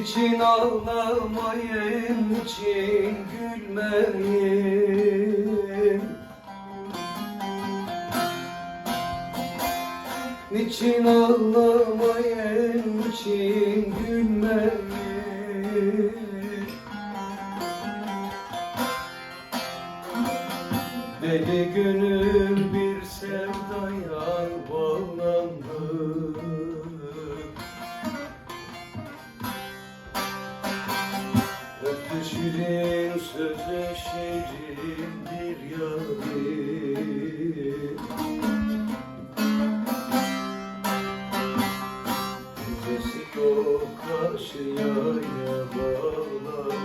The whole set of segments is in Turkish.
Niçin ağlamayın, niçin gülmeyin. Niçin ağlamayın, niçin gülmeyin? Deli gönül bir sevdaya bağlandı Şirin sözü şirin bir yarim Sesi yok karşıya bağladı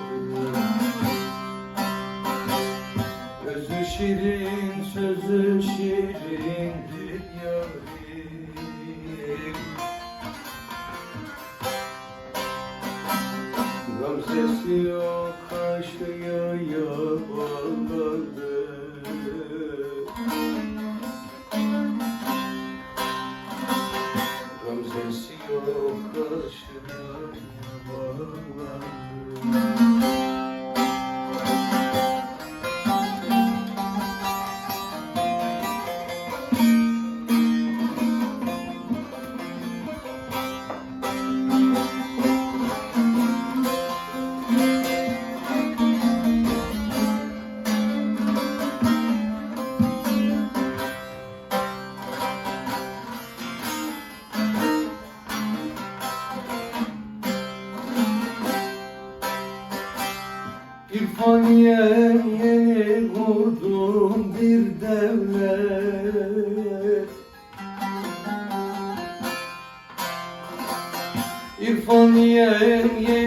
Özü şirin, sözü şirindir yarim Gamzesi yok kaşlıya İrfan yen yeni kurdum bir devlet. İrfan yen yeni